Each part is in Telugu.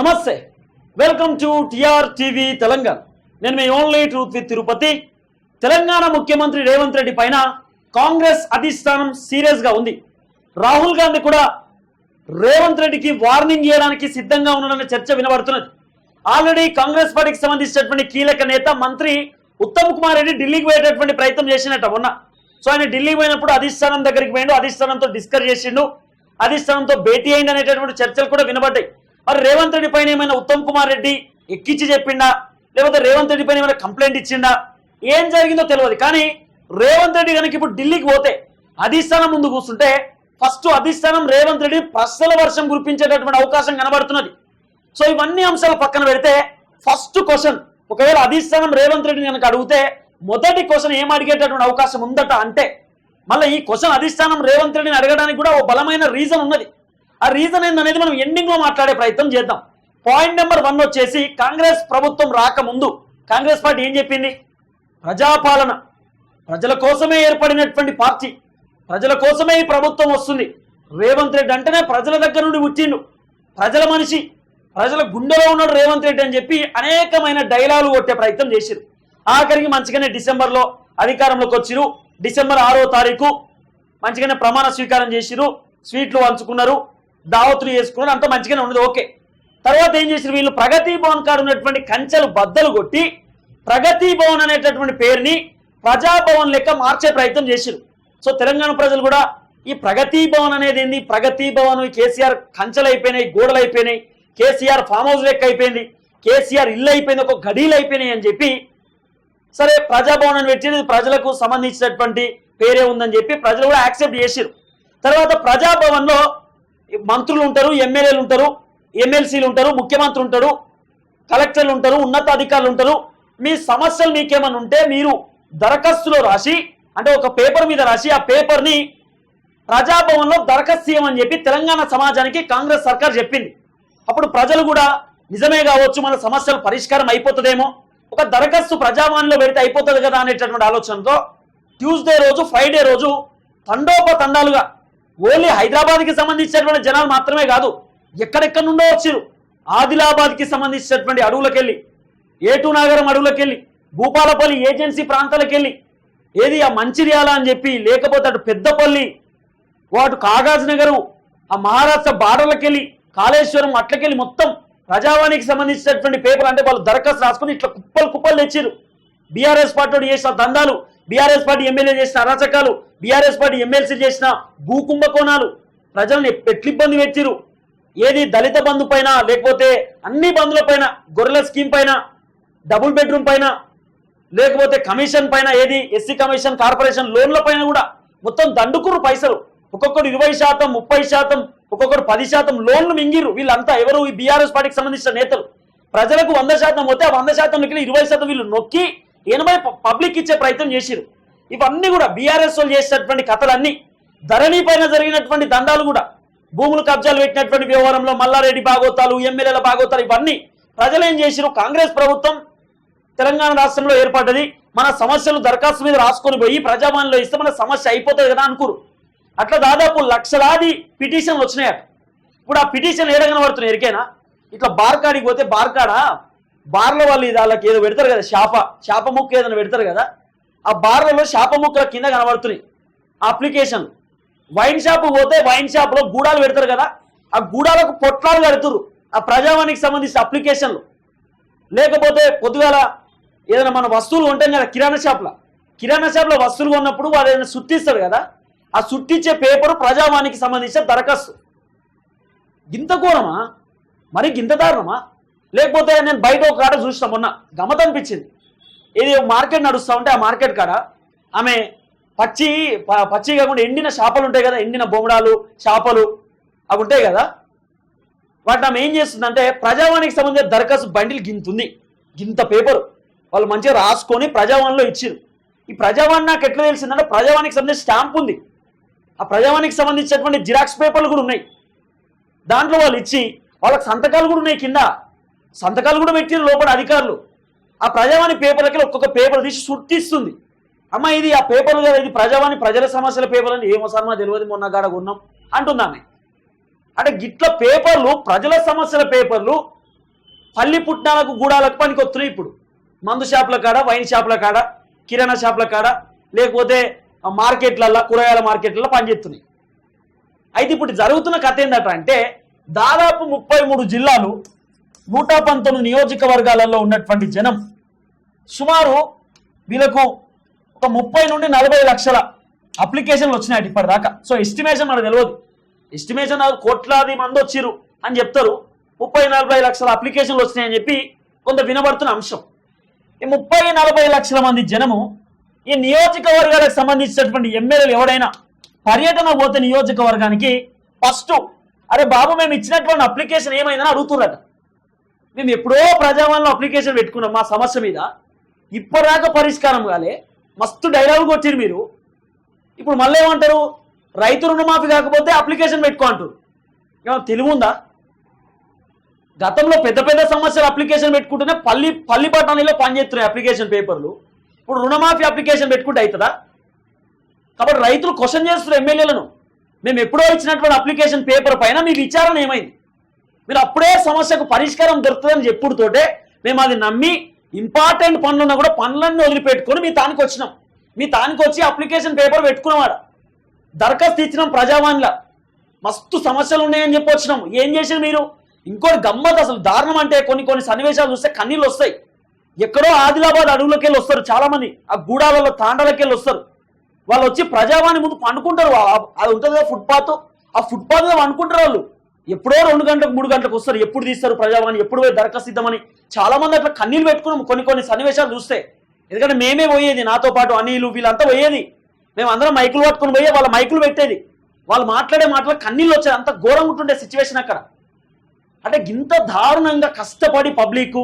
నమస్తే. Welcome to TR TV Telangana. నేను మీ only truth with Tirupati. Telangana ముఖ్యమంత్రి రేవంత్ రెడ్డి పైన కాంగ్రెస్ అధిష్టానం సీరియస్గా ఉంది. రాహుల్ గాంధీ కూడా రేవంత్ రెడ్డికి వార్నింగ్ ఇవ్వడానికి సిద్ధంగా ఉన్నాడనే చర్చ వినబడుతున్నది. ఆల్రెడీ కాంగ్రెస్ పార్టీకి సంబంధించినటువంటి కీలక నేత మంత్రి ఉత్తమ్ కుమార్ రెడ్డి ఢిల్లీకి పోయేటటువంటి ప్రయత్నం చేసినట్టు ఉన్నా సో ఆయన ఢిల్లీ పోయినప్పుడు అధిష్టానం దగ్గరికి పోయిండు అధిష్టానంతో డిస్కస్ చేసిండు అధిష్టానంతో భేటీ అయింది అనేటటువంటి చర్చలు కూడా వినబడ్డాయి. మరి రేవంత్ రెడ్డి పైన ఏమైనా ఉత్తమ్ కుమార్ రెడ్డి ఎక్కించి చెప్పిండా? లేకపోతే రేవంత్ రెడ్డి పైన ఏమైనా కంప్లైంట్ ఇచ్చిండా? ఏం జరిగిందో తెలియదు కానీ రేవంత్ రెడ్డి కనుక ఇప్పుడు ఢిల్లీకి పోతే అధిష్టానం ముందు కూర్చుంటే ఫస్ట్ అధిష్టానం రేవంత్ రెడ్డి ప్రశ్నల వర్షం కురిపించేటటువంటి అవకాశం కనబడుతున్నది. సో ఇవన్నీ అంశాలు పక్కన పెడితే ఫస్ట్ క్వశ్చన్ ఒకవేళ అధిష్టానం రేవంత్ రెడ్డిని కనుక అడిగితే మొదటి క్వశ్చన్ ఏం అడిగేటటువంటి అవకాశం ఉందట అంటే మళ్ళీ ఈ క్వశ్చన్ అధిష్టానం రేవంత్ రెడ్డిని అడగడానికి కూడా ఓ బలమైన రీజన్ ఉన్నది. ఆ రీజన్ ఏందనేది మనం ఎండింగ్లో మాట్లాడే ప్రయత్నం చేద్దాం. పాయింట్ నెంబర్ వన్ వచ్చేసి కాంగ్రెస్ ప్రభుత్వం రాకముందు కాంగ్రెస్ పార్టీ ఏం చెప్పింది? ప్రజాపాలన. ప్రజల కోసమే ఏర్పడినటువంటి పార్టీ. ప్రజల కోసమే ఈ ప్రభుత్వం వస్తుంది. రేవంత్ రెడ్డి అంటేనే ప్రజల దగ్గర నుండి పుట్టిండు. ప్రజల మనిషి. ప్రజల గుండెలో ఉన్నాడు రేవంత్ రెడ్డి అని చెప్పి అనేకమైన డైలాగులు కొట్టే ప్రయత్నం చేసిరు ఆఖరికి మంచిగానే డిసెంబర్లో అధికారంలోకి వచ్చిరు డిసెంబర్ ఆరో తారీఖు మంచిగానే ప్రమాణ స్వీకారం చేసిరు స్వీట్లు పంచుకున్నారు. దావతులు చేసుకున్నారు అంత మంచిగానే ఉండదు ఓకే. తర్వాత ఏం చేసిన వీళ్ళు? ప్రగతి భవన్ కాడు ఉన్నటువంటి కంచెలు బద్దలు కొట్టి ప్రగతి భవన్ అనేటటువంటి పేరుని ప్రజాభవన్ లెక్క మార్చే ప్రయత్నం చేశారు. సో తెలంగాణ ప్రజలు కూడా ఈ ప్రగతి భవన్ అనేది ఏంది? ప్రగతి భవన్ కేసీఆర్ కంచెలు అయిపోయినాయి గోడలు అయిపోయినాయి కేసీఆర్ ఫామ్ హౌస్ లెక్క అయిపోయింది కేసీఆర్ ఇల్లు అయిపోయింది ఒక గడీలు అయిపోయినాయి అని చెప్పి సరే ప్రజాభవన్ అని పెట్టింది ప్రజలకు సంబంధించినటువంటి పేరే ఉందని చెప్పి ప్రజలు కూడా యాక్సెప్ట్ చేశారు. తర్వాత ప్రజాభవన్లో మంత్రులు ఉంటారు ఎమ్మెల్యేలు ఉంటారు ఎమ్మెల్సీలు ఉంటారు ముఖ్యమంత్రి ఉంటారు కలెక్టర్లు ఉంటారు ఉన్నతాధికారులు ఉంటారు. మీ సమస్యలు మీకేమైనా ఉంటే మీరు దరఖాస్తులో రాసి అంటే ఒక పేపర్ మీద రాసి ఆ పేపర్ని ప్రజాభవన్లో దరఖాస్తు చేయమని చెప్పి తెలంగాణ సమాజానికి కాంగ్రెస్ సర్కార్ చెప్పింది. అప్పుడు ప్రజలు కూడా నిజమే కావచ్చు మన సమస్యలు పరిష్కారం అయిపోతుందేమో. ఒక దరఖాస్తు ప్రజాభవన్లో పెడితే అయిపోతుంది కదా అనేటటువంటి ఆలోచనతో ట్యూస్డే రోజు ఫ్రైడే రోజు తండోపతండాలుగా ఓన్లీ హైదరాబాద్కి సంబంధించినటువంటి జనాలు మాత్రమే కాదు ఎక్కడెక్కడి నుండో వచ్చారు ఆదిలాబాద్కి సంబంధించినటువంటి అడవులకెళ్ళి ఏటు నగరం అడవులకెళ్ళి భూపాలపల్లి ఏజెన్సీ ప్రాంతాలకెళ్ళి ఏది ఆ మంచిర్యాల అని చెప్పి లేకపోతే అటు పెద్దపల్లి వాటు కాగాజ్ నగరం ఆ మహారాష్ట్ర బార్డర్లకెళ్ళి కాళేశ్వరం అట్లకెళ్ళి మొత్తం ప్రజావాణికి సంబంధించినటువంటి పేపర్ అంటే వాళ్ళు దరఖాస్తు రాసుకుని ఇట్లా కుప్పలు కుప్పలు తెచ్చారు బీఆర్ఎస్ పార్టీ చేసిన దందాలు బీఆర్ఎస్ పార్టీ ఎమ్మెల్యే చేసిన అరాచకాలు బీఆర్ఎస్ పార్టీ ఎమ్మెల్సీ చేసిన భూ కుంభకోణాలు ప్రజల్ని ఎట్లిబ్బంది పెట్టిరు ఏది దళిత బంధు పైన లేకపోతే అన్ని బంధుల పైన గొర్రెల స్కీమ్ పైన డబుల్ బెడ్రూమ్ పైన లేకపోతే కమిషన్ పైన ఏది ఎస్సీ కమిషన్ కార్పొరేషన్ లోన్ల పైన కూడా మొత్తం దండుకురు పైసలు. ఒక్కొక్కరు ఇరవై శాతం ముప్పై శాతం ఒక్కొక్కరు పది శాతం లోన్లు మింగిరు వీళ్ళంతా ఎవరు? ఈ బీఆర్ఎస్ పార్టీకి సంబంధించిన నేతలు. ప్రజలకు వంద శాతం పోతే ఆ వంద శాతం ఇరవై శాతం వీళ్ళు నొక్కి ఎనభై పబ్లిక్ ఇచ్చే ప్రయత్నం చేసిరు ఇవన్నీ కూడా బీఆర్ఎస్ వాళ్ళు చేసినటువంటి కథలన్నీ ధరణి పైన జరిగినటువంటి దండాలు కూడా భూములు కబ్జాలు పెట్టినటువంటి వ్యవహారంలో మల్లారెడ్డి భాగోతాలు ఎమ్మెల్యేల భాగోతాలు ఇవన్నీ ప్రజలు ఏం చేసిరు కాంగ్రెస్ ప్రభుత్వం తెలంగాణ రాష్ట్రంలో ఏర్పడ్డది. మన సమస్యలు దరఖాస్తు మీద రాసుకొని పోయి ప్రజాభవన్లో ఇస్తే మన సమస్య అయిపోతుంది కదా అనుకురు అట్లా దాదాపు లక్షలాది పిటిషన్లు వచ్చినాయట. ఇప్పుడు ఆ పిటిషన్ ఏడగనబడుతున్నాయి ఎరికైనా? ఇట్లా బార్కాడికి పోతే బార్కాడా? బార్ల వాళ్ళు ఇది వాళ్ళకి ఏదో పెడతారు కదా శాప శాప ముక్క ఏదైనా పెడతారు కదా ఆ బార్లలో శాప ముక్కల కింద కనబడుతున్నాయి. ఆ అప్లికేషన్ వైన్ షాప్ పోతే వైన్ షాప్లో గూడాలు పెడతారు కదా ఆ గూడాలకు పొట్లాలు కడుతురు ఆ ప్రజావానికి సంబంధించిన అప్లికేషన్లు లేకపోతే పొద్దుగాల ఏదైనా మన వస్తువులు ఉంటాయి కదా కిరాణా షాప్లో కిరాణా షాప్లో వస్తువులు కొన్నప్పుడు వాళ్ళు ఏదైనా సుట్టిస్తారు కదా ఆ సుట్టించే పేపరు ప్రజావానికి సంబంధించిన దరఖాస్తు. గింత ఘోరమా? మరి గింత దారుణమా? లేకపోతే నేను బయట ఒక కాడ చూసిన మొన్న గమత అనిపించింది ఏది మార్కెట్ నడుస్తూ ఉంటే ఆ మార్కెట్ కాడ ఆమె పచ్చి ప- పచ్చి కాకుండా ఎండిన చేపలు ఉంటాయి కదా ఎండిన బొమ్మడాలు చేపలు అవి ఉంటాయి కదా. వాటిని ఆమె ఏం చేస్తుందంటే ప్రజావానికి సంబంధించిన దరఖాస్తు బండిలు గింతుంది. గింత పేపర్. వాళ్ళు మంచిగా రాసుకొని ప్రజావాణిలో ఇచ్చిరు. ఈ ప్రజావాణి నాకు ఎట్లా తెలిసిందంటే ప్రజావానికి సంబంధించిన స్టాంప్ ఉంది. ఆ ప్రజావానికి సంబంధించినటువంటి జిరాక్స్ పేపర్లు కూడా ఉన్నాయి. దాంట్లో వాళ్ళు ఇచ్చి వాళ్ళకి సంతకాలు కూడా ఉన్నాయి కింద. సంతకాలు కూడా పెట్టిరు లోపల అధికారులు. ఆ ప్రజావాణి పేపర్లకి ఒక్కొక్క పేపర్ తీసి సుట్టిస్తుంది. అమ్మ ఇది ఆ పేపర్లు కదా ఇది ప్రజావాణి ప్రజల సమస్యల పేపర్ అని ఏమో సార్ మా తెలియదు మొన్న గాడ కొన్నాం అంటుంది అంటే గిట్ల పేపర్లు ప్రజల సమస్యల పేపర్లు పల్లి పుట్నాలకు గూడాలకు పనికొస్తున్నాయి ఇప్పుడు. మందు షాపుల కాడ వైన్ షాపుల కాడ కిరాణా షాపుల కాడ లేకపోతే ఆ మార్కెట్లల్లో కూరగాయల మార్కెట్లలో పనిచేస్తున్నాయి అయితే ఇప్పుడు జరుగుతున్న కథ ఏంటంటే అంటే దాదాపు ముప్పై మూడు జిల్లాలు నూట పంతొమ్మిది నియోజకవర్గాలలో ఉన్నటువంటి జనం సుమారు వీళ్ళకు ఒక ముప్పై నుండి నలభై లక్షల అప్లికేషన్లు వచ్చినాయి ఇప్పటిదాకా. సో ఎస్టిమేషన్ మనకు తెలియదు ఎస్టిమేషన్ కోట్లాది మంది వచ్చిర్రు అని చెప్తారు. ముప్పై నలభై లక్షల అప్లికేషన్లు వచ్చినాయని చెప్పి కొంత వినబడుతున్న అంశం. ఈ ముప్పై నలభై లక్షల మంది జనము ఈ నియోజకవర్గాలకు సంబంధించినటువంటి ఎమ్మెల్యేలు ఎవడైనా పర్యటన పోతే నియోజకవర్గానికి ఫస్ట్ అరే బాబు మేము ఇచ్చినటువంటి అప్లికేషన్ ఏమైందని అడుగుతుర్రట. మేము ఎప్పుడో ప్రజావాణిలో అప్లికేషన్ పెట్టుకున్నాం మా సమస్య మీద. ఇప్పటిదాకా పరిష్కారం కాలే. మస్తు డైలాగ్ కొట్టిరు మీరు. ఇప్పుడు మళ్ళీ ఏమంటారు? రైతు రుణమాఫీ కాకపోతే అప్లికేషన్ పెట్టుకో అంటారు ఏమన్నా తెలివి ఉందా? గతంలో పెద్ద పెద్ద సమస్యలు అప్లికేషన్ పెట్టుకుంటేనే పల్లి పల్లి పట్టణంలో పనిచేస్తున్నాయి అప్లికేషన్ పేపర్లు. ఇప్పుడు రుణమాఫీ అప్లికేషన్ పెట్టుకుంటే అవుతుందా కాబట్టి రైతులు క్వశ్చన్ చేస్తున్నారు ఎమ్మెల్యేలను. మేము ఎప్పుడో ఇచ్చినటువంటి అప్లికేషన్ పేపర్ పైన మీ విచారణ ఏమైంది? మీరు అప్పుడే సమస్యకు పరిష్కారం దొరుకుతుందని చెప్పుడుతోటే మేము అది నమ్మి ఇంపార్టెంట్ పనులున్నా కూడా పనులన్నీ వదిలిపెట్టుకొని మీ తానికి వచ్చినాం. మీ తానికి వచ్చి అప్లికేషన్ పేపర్ పెట్టుకున్నవాడు. దరఖాస్తు ఇచ్చినాం ప్రజావాణిలా. మస్తు సమస్యలు ఉన్నాయని చెప్పి వచ్చినాం. ఏం చేసారు మీరు? ఇంకోటి గమ్మత్ అసలు దారుణం అంటే కొన్ని కొన్ని సన్నివేశాలు చూస్తే కన్నీళ్ళు వస్తాయి. ఎక్కడో ఆదిలాబాద్ అడవులకి వెళ్ళి వస్తారు చాలా మంది ఆ గూడాలలో తాండాలకి వెళ్ళి వస్తారు. వాళ్ళు వచ్చి ప్రజావాణి ముందు పండుకుంటారు. అది ఉంటుంది కదా ఫుట్పాత్. ఆ ఫుట్పాత్ మీద పండుకుంటారు వాళ్ళు. ఎప్పుడో రెండు గంటలకు మూడు గంటలకు వస్తారు. ఎప్పుడు తీస్తారు ప్రజావాణి ఎప్పుడు పోయి దరఖాస్తు ఇద్దామని చాలా మంది అట్లా కన్నీళ్ళు పెట్టుకున్నాం కొన్ని కొన్ని సన్నివేశాలు చూస్తే. ఎందుకంటే మేమే పోయేది నాతో పాటు అనిలు వీళ్ళంతా పోయేది. మేము అందరం మైకులు పట్టుకొని పోయే వాళ్ళ మైకులు పెట్టేది. వాళ్ళు మాట్లాడే మాటలు కన్నీళ్ళు వచ్చేది అంత ఘోరంగా ఉంటుండే సిచ్యువేషన్ అక్కడ. అంటే ఇంత దారుణంగా కష్టపడి పబ్లిక్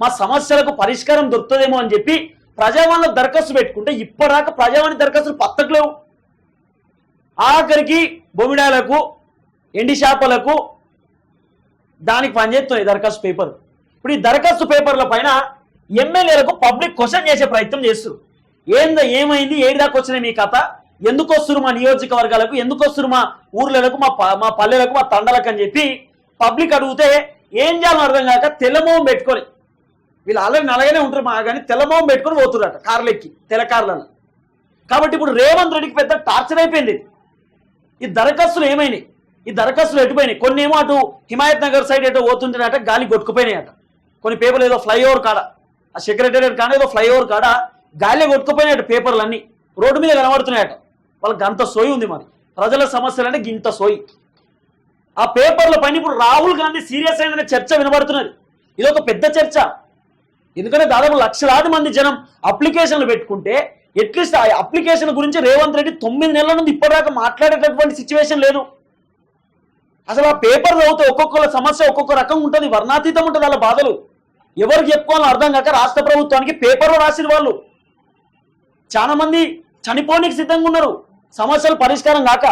మా సమస్యలకు పరిష్కారం దొరుకుతుందేమో అని చెప్పి ప్రజావాణిలో దరఖాస్తు పెట్టుకుంటే ఇప్పటిదాకా ప్రజావాణి దరఖాస్తులు పత్తకలేవు. ఆఖరికి బొమిడాలకు ఎండి చేపలకు దానికి పనిచేస్తుంది దరఖాస్తు పేపర్. ఇప్పుడు ఈ దరఖాస్తు పేపర్ల పైన ఎమ్మెల్యేలకు పబ్లిక్ క్వశ్చన్ చేసే ప్రయత్నం చేస్తారు ఏందో ఏమైంది? ఏడి దాకా వచ్చినాయి మీ కథ? ఎందుకు వస్తున్నారు మా నియోజకవర్గాలకు? ఎందుకు వస్తున్నారు మా ఊర్లకు మా ప- మా పల్లెలకు మా తండలకు అని చెప్పి పబ్లిక్ అడిగితే ఏం చేయాలని అర్థం కాక తెల్లమోహం పెట్టుకొని వీళ్ళు ఆల్రెడీ నలగానే ఉంటారు మా కానీ తెల్లమోహం పెట్టుకొని పోతున్నారట కార్లు ఎక్కి తెల్ల కాబట్టి ఇప్పుడు రేవంత్ రెడ్డికి పెద్ద టార్చర్ అయిపోయింది ఈ దరఖాస్తులు ఏమైనాయి? ఈ దరఖాస్తులు ఎటుపోయినాయి? కొన్ని ఏమో అటు హిమాయత్ నగర్ సైడ్ ఎటో పోతుంటేనట గాలి కొట్టుకుపోయినాయి అట కొన్ని పేపర్లు ఏదో ఫ్లైఓవర్ కాడ ఆ సెక్రటేరియట్ కాడ ఏదో ఫ్లైఓవర్ కాడ గాలి కొట్టుకుపోయినాయట పేపర్లు అన్నీ రోడ్డు మీద కనబడుతున్నాయట. వాళ్ళకి అంత సోయి ఉంది మరి. ప్రజల సమస్యలు అంటే గింత సోయి. ఆ పేపర్ల పైన ఇప్పుడు రాహుల్ గాంధీ సీరియస్ అయిన చర్చ వినబడుతున్నది. ఇది ఒక పెద్ద చర్చ. ఎందుకంటే దాదాపు లక్షలాది మంది జనం అప్లికేషన్లు పెట్టుకుంటే అట్లీస్ట్ ఆ అప్లికేషన్ గురించి రేవంత్ రెడ్డి తొమ్మిది నెలల నుండి ఇప్పటిదాకా మాట్లాడేటటువంటి సిచ్యువేషన్ లేదు. అసలు ఆ పేపర్ చదివితే ఒక్కొక్కళ్ళ సమస్య ఒక్కొక్క రకం ఉంటుంది వర్ణాతీతం ఉంటుంది వాళ్ళ బాధలు. ఎవరికి చెప్పుకోవాలో అర్థం కాక రాష్ట్ర ప్రభుత్వానికి పేపర్లో రాసిన వాళ్ళు. చాలా మంది చనిపోనికి సిద్ధంగా ఉన్నారు. సమస్యలు పరిష్కారం కాక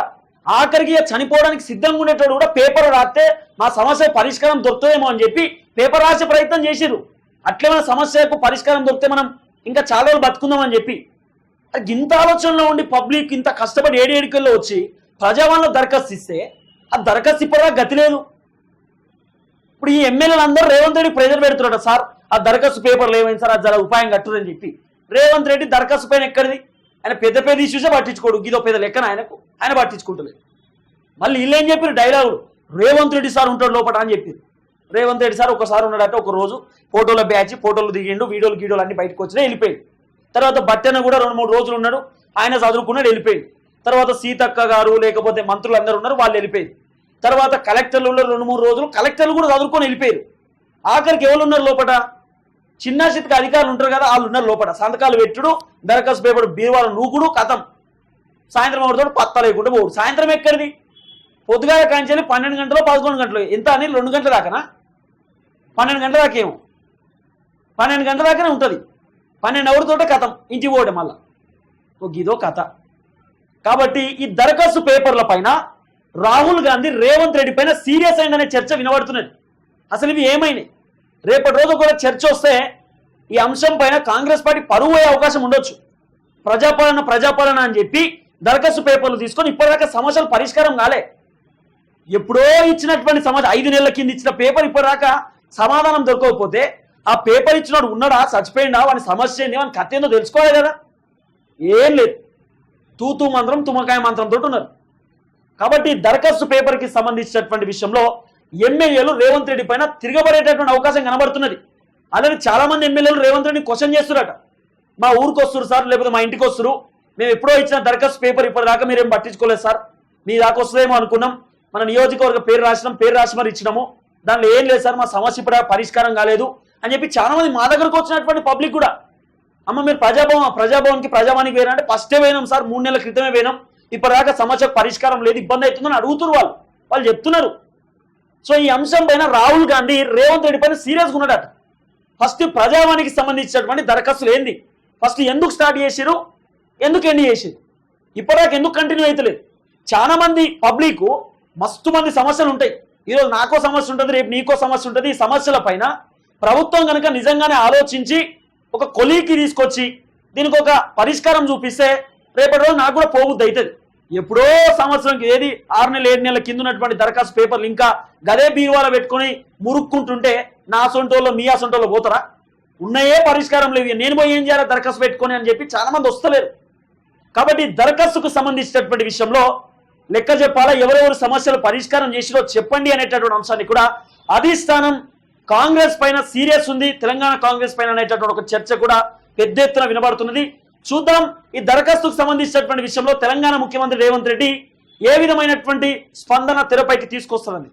ఆఖరికి చనిపోవడానికి సిద్ధంగా ఉండేటోడు కూడా పేపర్ రాస్తే మా సమస్య పరిష్కారం దొరుకుతుందేమో అని చెప్పి పేపర్ రాసే ప్రయత్నం చేసిరు. అట్లేమైనా సమస్యకు పరిష్కారం దొరికితే మనం ఇంకా చాలా రోజులు బతుకుందామని చెప్పి. ఇంత ఆలోచనలో ఉండి పబ్లిక్ ఇంత కష్టపడి ఏడేడికల్లో ఏడుకల్లో వచ్చి ప్రజావాణిలో దరఖాస్తు ఇస్తే ఆ దరఖాస్తు ఇప్పటిదా గతి లేదు. ఇప్పుడు ఈ ఎమ్మెల్యేలు అందరూ రేవంత్ రెడ్డి ప్రెజర్ పెడుతున్నాడు సార్. ఆ దరఖాస్తు పేపర్లు ఏమైంది సార్? అది జర ఉపాయం కట్టుదని చెప్పి. రేవంత్ రెడ్డి దరఖాస్తు పైన ఎక్కడిది? ఆయన పెద్ద పెద్ద ఇష్యూసే పట్టించుకోడు. గీదో పెద్ద లెక్కన ఆయనకు. ఆయన పట్టించుకుంటలేదు. మళ్ళీ వీళ్ళు ఏం చెప్పారు డైలాగులు రేవంత్ రెడ్డి సార్ ఉంటాడు లోపల అని చెప్పారు రేవంత్ రెడ్డి సార్ ఒకసారి ఉన్నాడట ఒక రోజు. ఫోటోల బ్యాచ్ ఫోటోలు దిగిండు వీడియోలు గీడియోలు అన్ని బయటకు వచ్చినా వెళ్ళిపోయాడు. తర్వాత బట్టెన కూడా రెండు మూడు రోజులు ఉన్నాడు. ఆయన చదువుకున్నాడు వెళ్ళిపోయాడు. తర్వాత సీతక్క గారు లేకపోతే మంత్రులు అందరు ఉన్నారు వాళ్ళు వెళ్ళిపోయారు. తర్వాత కలెక్టర్లు ఉన్నారు రెండు మూడు రోజులు. కలెక్టర్లు కూడా చదువుకొని వెళ్ళిపోయారు. ఆఖరికి ఎవరు ఉన్నారు లోపల చిన్న చిత్తక అధికారులు ఉంటారు కదా వాళ్ళు ఉన్నారు లోపల సంతకాలు పెట్టుడు దరఖాస్తు పేపర్ బీరువాల నూకుడు కథం. సాయంత్రం ఒకటితో పత్తా లేకుండా పోడు సాయంత్రం ఎక్కడిది? పొద్దుగాల కాంచెల్లి పన్నెండు గంటలు పదకొండు గంటలు. ఎంత అని రెండు గంటల దాకానా? పన్నెండు గంటల దాకా ఏమో. పన్నెండు గంటల దాకానే ఉంటుంది. పన్నెండు అవర్తోటే కథం. ఇంటికి పోవడం మళ్ళా. ఒక ఇదో కథ. కాబట్టి ఈ దరఖాస్తు పేపర్ల పైన రాహుల్ గాంధీ రేవంత్ రెడ్డి పైన సీరియస్ అయిందనే చర్చ వినబడుతున్నది. అసలు ఇవి ఏమైనాయి? రేపటి రోజు కూడా చర్చ వస్తే ఈ అంశం పైన కాంగ్రెస్ పార్టీ పరువు అయ్యే అవకాశం ఉండొచ్చు. ప్రజాపాలన ప్రజాపాలన అని చెప్పి దరఖాస్తు పేపర్లు తీసుకొని ఇప్పటిదాకా సమస్యలు పరిష్కారం కాలే. ఎప్పుడో ఇచ్చినటువంటి సమాజం ఐదు నెలల కింద ఇచ్చిన పేపర్ ఇప్పటిదాకా సమాధానం దొరకకపోతే ఆ పేపర్ ఇచ్చినాడు ఉన్నాడా చచ్చిపోయిందా వాని సమస్య ఏంది వాని కథ ఏందో తెలుసుకోవాలి కదా? ఏం లేదు. తూతూ మంత్రం తుమ్మకాయ మంత్రం తోటి ఉన్నారు. కాబట్టి దరఖాస్తు పేపర్కి సంబంధించినటువంటి విషయంలో ఎమ్మెల్యేలు రేవంత్ రెడ్డి పైన తిరగబడేటటువంటి అవకాశం కనబడుతున్నది. అలాగే చాలా మంది ఎమ్మెల్యేలు రేవంత్ రెడ్డిని క్వశ్చన్ చేస్తున్నారట మా ఊరికి వస్తారు సార్ లేకపోతే మా ఇంటికి వస్తారు. మేము ఎప్పుడో ఇచ్చిన దరఖాస్తు పేపర్ ఇప్పటిదాకా మీరేం పట్టించుకోలేదు సార్. మీ దాకా వస్తుందేమో అనుకున్నాం. మన నియోజకవర్గ పేరు రాసినాం పేరు రాసి మరి ఇచ్చినాము. దాంట్లో ఏం లేదు సార్ మా సమస్య ఇప్పుడు పరిష్కారం కాలేదు అని చెప్పి చాలా మంది మా దగ్గరకు వచ్చినటువంటి పబ్లిక్ కూడా. అమ్మ మీరు ప్రజాభవన్ ప్రజాభవన్కి ప్రజావానికి పోయినా అంటే ఫస్టే పోయినాం సార్ మూడు నెలల క్రితమే పోయినాం. ఇప్పటిదాకా సమస్యకు పరిష్కారం లేదు ఇబ్బంది అవుతుందని అడుగుతున్నారు వాళ్ళు. వాళ్ళు చెప్తున్నారు. సో ఈ అంశం పైన రాహుల్ గాంధీ రేవంత్ రెడ్డి పైన సీరియస్గా ఉన్నాడట. ఫస్ట్ ప్రజావానికి సంబంధించినటువంటి దరఖాస్తులు ఏంది? ఫస్ట్ ఎందుకు స్టార్ట్ చేసిరు ఎందుకు ఎండి చేసిరు ఇప్పటిదాకా ఎందుకు కంటిన్యూ అవుతలేదు చాలా మంది పబ్లిక్ మస్తు మంది సమస్యలు ఉంటాయి. ఈరోజు నాకో సమస్య ఉంటుంది రేపు నీకో సమస్య ఉంటుంది. ఈ సమస్యల పైన ప్రభుత్వం కనుక నిజంగానే ఆలోచించి ఒక కొలీకి తీసుకొచ్చి దీనికి ఒక పరిష్కారం చూపిస్తే రేపటి రోజు నాకు కూడా పోబుద్ది అవుతుంది ఎప్పుడో సంవత్సరంకి ఏది ఆరు నెలలు ఏడు నెలల కింద ఉన్నటువంటి దరఖాస్తు పేపర్లు ఇంకా గదే బీరువాలో పెట్టుకొని మురుక్కుంటుంటే నా సొంటోళ్ళు మీ అసొంటోళ్ళు పోతారా? ఉన్నాయే పరిష్కారం లేవు. నేను పోయి ఏం చేయాలి? దరఖాస్తు పెట్టుకొని అని చెప్పి చాలా మంది వస్తలేరు. కాబట్టి దరఖాస్తుకు సంబంధించినటువంటి విషయంలో లెక్క చెప్పాలా? ఎవరెవరు సమస్యలు పరిష్కారం చేసిరో చెప్పండి అనేటటువంటి అంశాన్ని కూడా అధిష్టానం కాంగ్రెస్ పైన సీరియస్ ఉంది. తెలంగాణ కాంగ్రెస్ పైన అనేటటువంటి ఒక చర్చ కూడా పెద్ద ఎత్తున వినబడుతున్నది. చూద్దాం ఈ దరఖాస్తుకు సంబంధించినటువంటి విషయంలో తెలంగాణ ముఖ్యమంత్రి రేవంత్ రెడ్డి ఏ విధమైనటువంటి స్పందన తెరపైకి తీసుకొస్తారని.